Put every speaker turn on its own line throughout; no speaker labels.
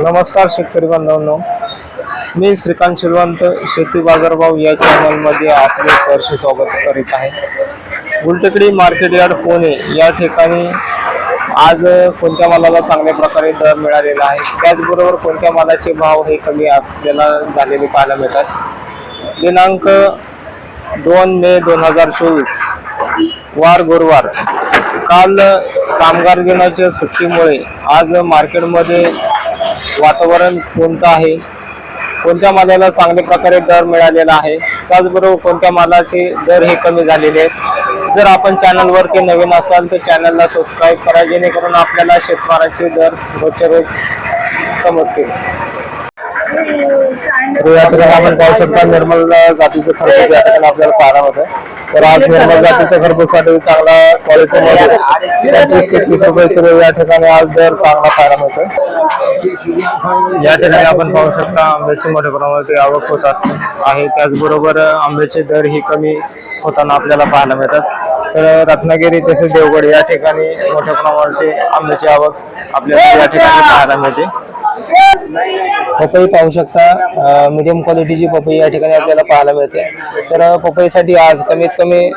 नमस्कार शेतकरी बांधवांनो. मी श्रीकांत शिलवंत शेती बाजारभाव या चॅनलमध्ये आपले सहर्ष स्वागत करीत आहे. गुलटेकडी मार्केट यार्ड पुणे या ठिकाणी आज कोणत्या मालाला चांगल्या प्रकारे दर मिळालेला आहे? त्याचबरोबर कोणत्या मालाचे भाव हे कमी आपल्याला झालेले पाहायला मिळतात? दिनांक दोन मे दोन हजार चोवीस वार गुरुवार. काल कामगार दिनाच्या सुट्टीमुळे आज मार्केटमध्ये वातावरण कोणतं आहे? कोणत्या मालाला चांगल्या प्रकारे दर मिळालेला आहे? त्याचबरोबर कोणत्या मालाचे दर हे कमी झालेले आहेत? जर आपण चॅनलवरती नवीन असाल तर चॅनलला सबस्क्राईब करा जेणेकरून आपल्याला शेतमालाचे दर रोजच्या रोज समजतील. तर या ठिकाणी आपण पाहू शकता निर्मल जातीचं खरबूज या ठिकाणी आपल्याला पाहायला होतं तर आज निर्मल जातीच्या खरबूजसाठी चांगला क्वालिटीमध्ये पंचवीस ते तीस रुपये किलो या ठिकाणी आज दर चांगला पाहायला मिळतोय. या ठिकाणी आपण पाहू शकता आंब्याची मोठ्या प्रमाणावरती आवक होतात आहे. त्याचबरोबर आंब्याचे दर ही कमी होताना आपल्याला पाहायला मिळतात. तर रत्नागिरी तसेच देवगड या ठिकाणी मोठ्या प्रमाणावरती आंब्याची आवक आपल्याला या ठिकाणी पाहायला मिळते. पपई पाहू शकता. मिडियम क्वालिटीची पपई या ठिकाणी आपल्याला पाहायला मिळते. तर पपईसाठी आज कमीत कमी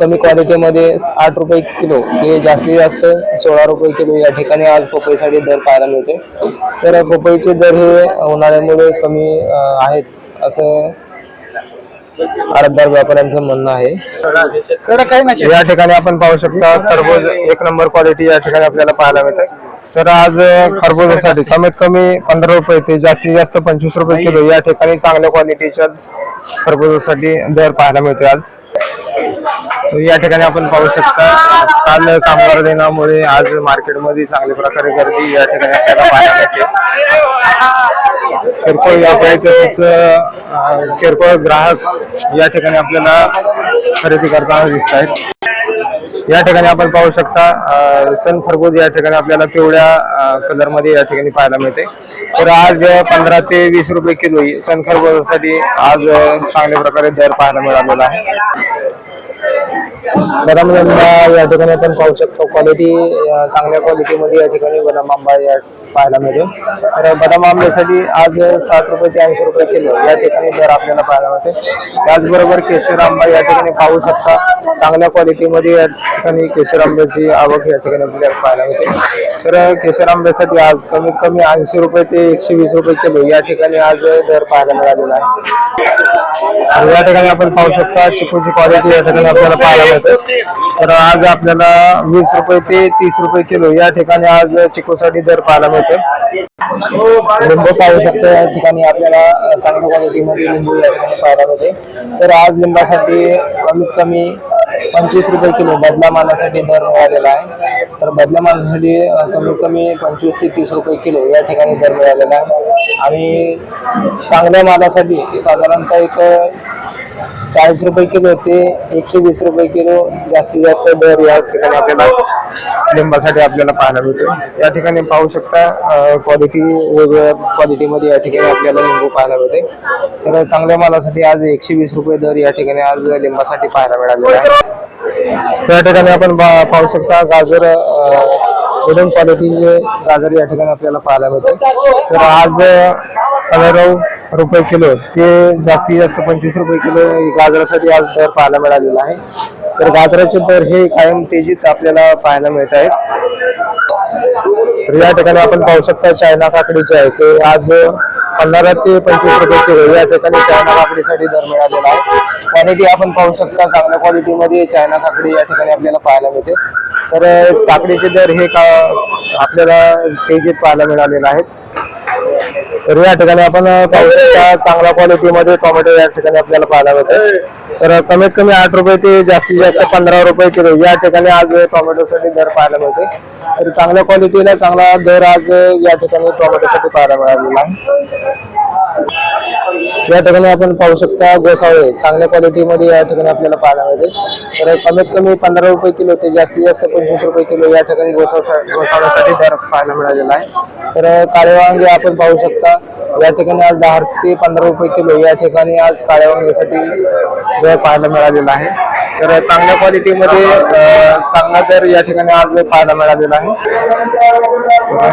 कमी क्वालिटीमध्ये आठ रुपये किलो हे जास्तीत जास्त सोळा रुपये किलो या ठिकाणी आज पपईसाठी दर पाहायला मिळते. तर पपईचे दर हे उन्हाळ्यामुळे कमी आहेत असं आडतदार व्यापाऱ्यांचं म्हणणं आहे. या ठिकाणी आपण पाहू शकता खरबूज एक नंबर क्वालिटी या ठिकाणी आपल्याला पाहायला मिळते. सर आज खरबूजासाठी कमीत कमी पंधरा रुपये ते जास्तीत जास्त पंचवीस रुपये किलो या ठिकाणी चांगल्या क्वालिटीच्या खरबूजासाठी दर पाहायला मिळते आज. या ठिकाणी आपण पाहू शकता काल कामगार दिनामुळे आज मार्केटमध्ये चांगल्या प्रकारे गर्दी या ठिकाणी आपल्याला पाहायला मिळते. किरकोळ व्यापारी तसेच किरकोळ ग्राहक या ठिकाणी आपल्याला खरेदी करताना दिसत आहेत या ठिकाणी आपण पाहू शकता सन खरबूज या ठिकाणी आपल्याला पिवळ्या कलरमध्ये या ठिकाणी पाहायला मिळते. तर आज पंधरा ते वीस रुपये किलो सन खरबूजासाठी आज चांगल्या प्रकारे दर पाहायला मिळालेला आहे. गरम आंबा या ठिकाणी आपण पाहू शकतो. क्वालिटी चांगल्या क्वालिटीमध्ये या ठिकाणी बदाम आंबा या पाहायला मिळेल. तर बदाम आंब्यासाठी आज साठ रुपये ते ऐंशी रुपये किलो या ठिकाणी दर आपल्याला पाहायला मिळते. त्याचबरोबर केशर आंबा या ठिकाणी पाहू शकता. चांगल्या क्वालिटीमध्ये या ठिकाणी केशर आंब्याची आवक या ठिकाणी आपल्याला पाहायला मिळते. तर केशर आंब्यासाठी आज कमीत कमी ऐंशी रुपये ते एकशे वीस रुपये किलो या ठिकाणी आज दर पाहायला मिळालेला आहे. या ठिकाणी आपण पाहू शकता चिकूची क्वालिटी या ठिकाणी आपल्याला पाहायला मिळते. तर आज आपल्याला वीस रुपये ते तीस रुपये किलो या ठिकाणी आज चिकूसाठी दर पाहायला मिळतो लिंबू पाहू शकतो या ठिकाणी आपल्याला चांगल्या क्वालिटीमध्ये लिंबू या ठिकाणी पाहायला मिळते तर आज लिंबासाठी कमीत कमी पंचवीस रुपये किलो बदला मालासाठी दर मिळालेला आहे. तर बदला मालासाठी कमीत कमी पंचवीस ते तीस रुपये किलो या ठिकाणी दर मिळालेला आहे. आणि चांगल्या मालासाठी साधारणतः एक चाळीस रुपये किलो ते एकशे वीस रुपये किलो जास्तीत जास्त दर या ठिकाणी आपल्याला लिंबासाठी आपल्याला पाहायला मिळतो. या ठिकाणी पाहू शकता क्वालिटी वेगवेगळ्या क्वालिटीमध्ये या ठिकाणी आपल्याला लिंबू पाहायला मिळते. तर चांगल्या मालासाठी आज एकशे वीस रुपये दर या ठिकाणी आज लिंबासाठी पाहायला मिळालेला आहे. त्या ठिकाणी आपण पाहू शकता गाजर मिडियम क्वालिटीचे गाजर या ठिकाणी आपल्याला पाहायला मिळते. तर आज पंधरा रुपये किलो ते जास्तीत जास्त पंचवीस रुपये किलो गाजरासाठी आज दर पाहायला मिळालेला आहे. तर गाजराचे दर हे कायम तेजीत आपल्याला पाहायला मिळत आहेत. तर या ठिकाणी आपण पाहू शकता चायना काकडीचे आहे ते आज पंधरा ते पंचवीस रुपये किलो या ठिकाणी चायना काकडीसाठी दर मिळालेला आहे. क्वालिटी आपण पाहू शकता चांगल्या क्वालिटीमध्ये चायना काकडी या ठिकाणी आपल्याला पाहायला मिळते. तर काकडीचे दर हे का आपल्याला तेजीत पाहायला मिळालेले आहेत. तर या ठिकाणी आपण पाहू चांगल्या क्वालिटीमध्ये टोमॅटो या ठिकाणी आपल्याला पाहायला मिळते. तर कमीत कमी आठ रुपये ते जास्तीत जास्त पंधरा रुपये किलो या ठिकाणी आज टोमॅटोसाठी दर पाहायला मिळते. तर चांगल्या क्वालिटीला चांगला दर आज या ठिकाणी टोमॅटोसाठी पाहायला मिळालेला आहे. या ठिकाणी आपण पाहू शकता गोसावळे चांगल्या क्वालिटीमध्ये या ठिकाणी आपल्याला पाहायला मिळते. तर कमीत कमी पंधरा रुपये किलो ते जास्तीत जास्त पंचवीस रुपये किलो या ठिकाणी गोसाव गोसावळ्यासाठी दर पाहायला मिळालेला आहे. तर काळे वांगे आपण पाहू शकता. या ठिकाणी आज दहा ते पंधरा रुपये किलो या ठिकाणी आज काळ्या वांग्यासाठी दर पाहायला मिळालेला आहे. तर चांगल्या क्वालिटीमध्ये चांगला दर या ठिकाणी आज पाहायला मिळालेला आहे.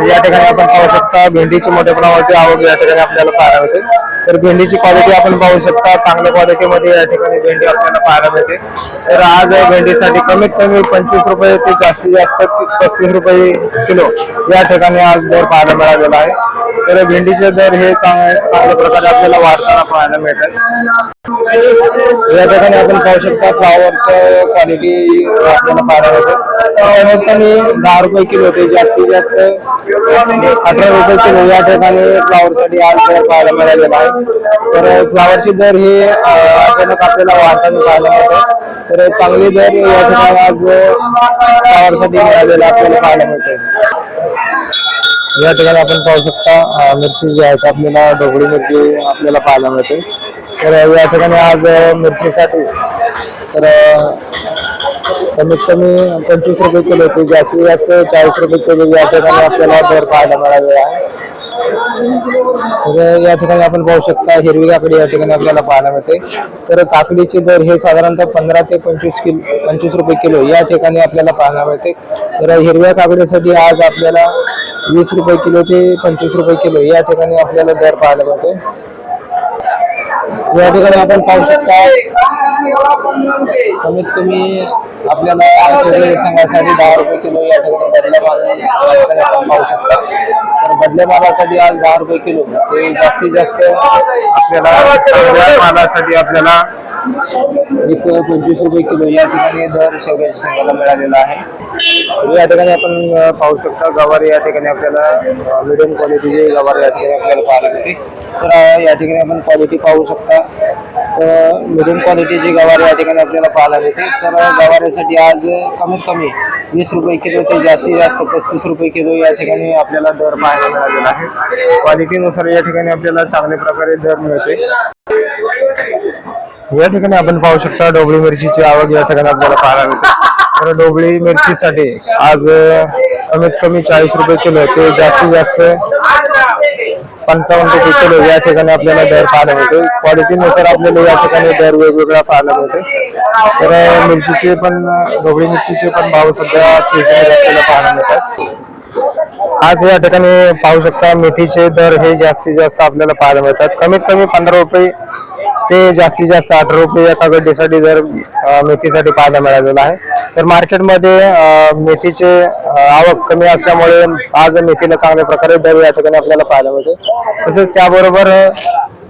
या ठिकाणी आपण पाहू शकता भेंडीची मोठ्या प्रमाणावरती आवक या ठिकाणी आपल्याला पाहायला मिळते. तर भेंडीची क्वालिटी आपण पाहू शकता चांगल्या क्वालिटीमध्ये या ठिकाणी भेंडी आपल्याला पाहायला मिळते. तर आज भेंडीसाठी कमीत कमी पंचवीस रुपये ते जास्तीत जास्त पस्तीस रुपये किलो या ठिकाणी आज दर पाहायला मिळालेला आहे. तर भेंडीचे दर हे चांगल्या प्रकारे आपल्याला वाढताना पाहायला मिळतात या ठिकाणी आपण पाहू शकता फ्लावरचं क्वालिटी आपल्याला पाहायला मिळते. कमीत कमी दहा रुपये किलो ते जास्तीत जास्त अठरा रुपये किलो या ठिकाणी फ्लावरसाठी आज दर पाहायला मिळालेला आहे. तर फ्लावरचे दर हे अचानक आपल्याला वाढताना पाहायला मिळते. तर चांगले दर या ठिकाणी आज फ्लावरसाठी मिळालेले आपल्याला पाहायला मिळते. या ठिकाणी आपण पाहू शकता मिरची जी आहे ती आपल्याला ढोबळी मिरची आपल्याला पाहायला मिळते. तर या ठिकाणी आज मिरचीसाठी तर कमीत कमी पंचवीस रुपये किलो ते जास्तीत जास्त चाळीस रुपये किलो या ठिकाणी आपल्याला दर पाहायला मिळालेला आहे. तर या ठिकाणी आपण पाहू शकता हिरवी काकडी या ठिकाणी आपल्याला पाहायला मिळते. तर काकडीचे दर हे साधारणतः पंधरा ते पंचवीस किलो पंचवीस रुपये किलो या ठिकाणी आपल्याला पाहायला मिळते. तर हिरव्या काकडीसाठी आज आपल्याला वीस रुपये किलो ते पंचवीस रुपये किलो या ठिकाणी आपल्याला दर पाहायला मिळते या ठिकाणी आपण पाहू शकता कमीत कमी आपल्याला सांगायसाठी दहा रुपये किलो या ठिकाणी बदल्या माल आपण पाहू शकता. तर बदल्या मालासाठी आज दहा रुपये किलो. ते जास्तीत जास्त आपल्याला मालासाठी आपल्याला एक पंचवीस रुपये किलो या ठिकाणी दर शेवग्याच्या शेंगाला मिळालेला आहे. या ठिकाणी आपण पाहू शकता गवार या ठिकाणी आपल्याला मिडियम क्वालिटीचे गवार या ठिकाणी आपल्याला पाहायला मिळते. तर या ठिकाणी आपण क्वालिटी पाहू शकता. तर मिडियम क्वालिटीची गवार या ठिकाणी आपल्याला पाहायला मिळते. तर गवारीसाठी आज कमीत कमी वीस रुपये किलो ते जास्तीत जास्त पस्तीस रुपये किलो या ठिकाणी आपल्याला दर पाहायला मिळालेला आहे. क्वालिटीनुसार या ठिकाणी आपल्याला चांगल्या प्रकारे दर मिळते या ठिकाणी आपण पाहू शकता डोबळी मिरचीची आवक या ठिकाणी आपल्याला पाहायला मिळते. तर डोबळी मिरचीसाठी आज कमीत कमी चाळीस रुपये किलो ते जास्तीत जास्त पंचावन्न रुपये किलो या ठिकाणी आपल्याला दर पाहायला मिळतो. क्वालिटीनुसार आपल्याला या ठिकाणी दर वेगवेगळा पाहायला मिळतो. तर मिरचीचे पण डोबळी मिरचीचे पण भाव सध्या आपल्याला पाहायला मिळतात. आज या ठिकाणी पाहू शकता मेथीचे दर हे जास्तीत जास्त आपल्याला पाहायला मिळतात. कमीत कमी पंधरा रुपये ते जास्तीत जास्त अठरा रुपये एका गड्डीसाठी जर मेथीसाठी पाहायला मिळालेला आहे. तर मार्केटमध्ये मेथीचे आवक कमी असल्यामुळे आज मेथीला चांगल्या प्रकारे दर या ठिकाणी आपल्याला पाहायला मिळते. तसेच त्याबरोबर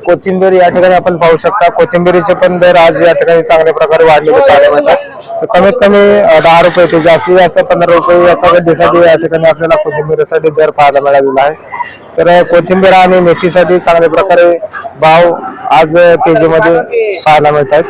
कोथिंबीर या ठिकाणी आपण पाहू शकता. कोथिंबीरीचे पण दर आज या ठिकाणी चांगल्या प्रकारे वाढलेले पाहायला मिळतात. तर कमीत कमी दहा रुपये ते जास्तीत जास्त पंधरा रुपये या गड्डीसाठी या ठिकाणी आपल्याला कोथिंबीरीसाठी दर पाहायला मिळालेला आहे. तर कोथिंबीर आणि मेथीसाठी चांगल्या प्रकारे भाव आज तेजीमध्ये पाहायला मिळतात.